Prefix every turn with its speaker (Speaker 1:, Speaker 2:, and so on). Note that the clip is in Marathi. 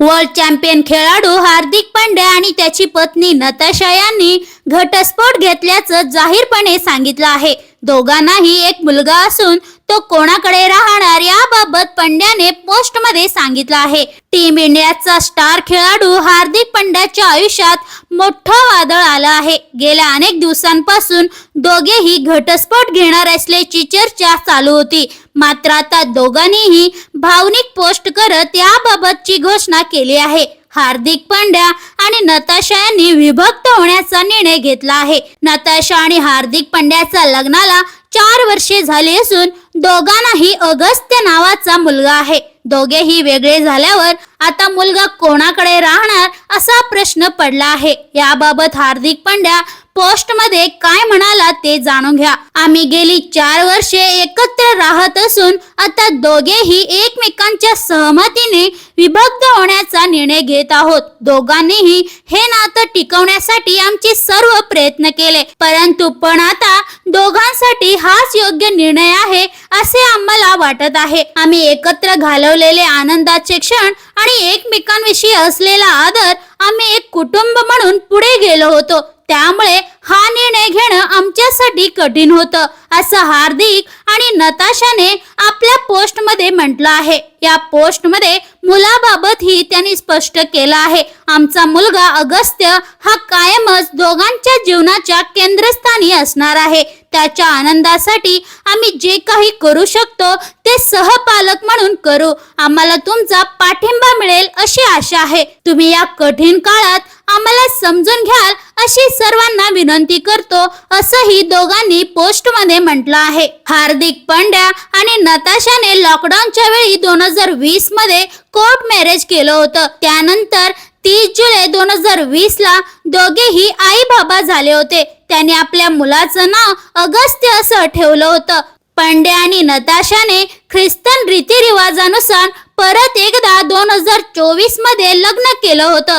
Speaker 1: वर्ल्ड चॅम्पियन खेळाडू हार्दिक पांड्या आणि त्याची पत्नी नताशा यांनी घटस्फोट घेतल्याचं जाहीरपणे सांगितलं आहे. दोघांनाही एक मुलगा असून तो कोणाकडे राहणार याबाबत पंड्याने पोस्टमध्ये सांगितलं आहे. टीम इंडियाचा स्टार खेळाडू हार्दिक पंड्याच्या आयुष्यात मोठं वादळ आलं आहे. गेल्या अनेक दिवसांपासून दोघेही घटस्फोट घेणार असल्याची चर्चा चालू होती. मात्र आता दोघांनीही भावनिक पोस्ट करत याबाबतची घोषणा केली आहे. हार्दिक पांड्या आणि नताशा यांनी विभक्त होण्याचा निर्णय घेतला आहे. नताशा आणि हार्दिक पांड्याच्या लग्नाला चार वर्षे झाली असून दोघांनाही अगस्त्य नावाचा मुलगा आहे. दोघेही वेगळे झाल्यावर आता मुलगा कोणाकडे राहणार असा प्रश्न पडला आहे. याबाबत हार्दिक पांड्या पोस्टमध्ये काय म्हणाला ते जाणून घ्या. आम्ही गेली चार वर्षे एकत्र राहत असून आता दोघेही एकमेकांच्या सहमतीने विभक्त होण्याचा निर्णय घेत आहोत. दोघांनीही हे नातं टिकवण्यासाठी आमचे सर्व प्रयत्न केले. परंतु पण आता दोघांसाठी हाच योग्य निर्णय आहे असे आम्हाला वाटत आहे. आम्ही एकत्र घालवलेले आनंदाचे क्षण आणि एकमेकांविषयी असलेला आदर आम्ही एक कुटुंब म्हणून पुढे गेलो होतो. त्यामुळे हा निर्णय घेणं आमच्यासाठी कठीण होतं. असं हार्दिक आणि नताशाने आपल्या पोस्टमध्ये म्हटलं आहे. या पोस्टमध्ये मुलाबाबतही त्यांनी स्पष्ट केलं आहे. आमचा मुलगा अगस्त्य हा कायमच दोघांच्या जीवनाच्या केंद्रस्थानी असणार आहे. त्याच्या आनंदासाठी आम्ही जे काही करू शकतो ते सहपालक म्हणून करू. आम्हाला तुमचा पाठिंबा मिळेल अशी आशा आहे. तुम्ही या कठीण काळात आम्हाला समजून घ्याल अशी सर्वांना विनंती करतो असंही दोघांनी पोस्टमध्ये म्हटलं आहे. हार्दिक पांड्या आणि नताशाने लॉकडाऊनच्या वेळी दोन हजार वीसमध्ये कोर्ट मॅरेज केलं होतं. त्यानंतर तीस जुलै दोन हजार वीस ला दोघेही आई बाबा झाले होते. त्यांनी आपल्या मुलाचं नाव अगस्त्य असं ठेवलं होतं. पांड्या आणि नताशाने ख्रिस्तन रीतिरिवाजानुसार परत एकदा दोन हजार चोवीसमध्ये लग्न केलं होतं.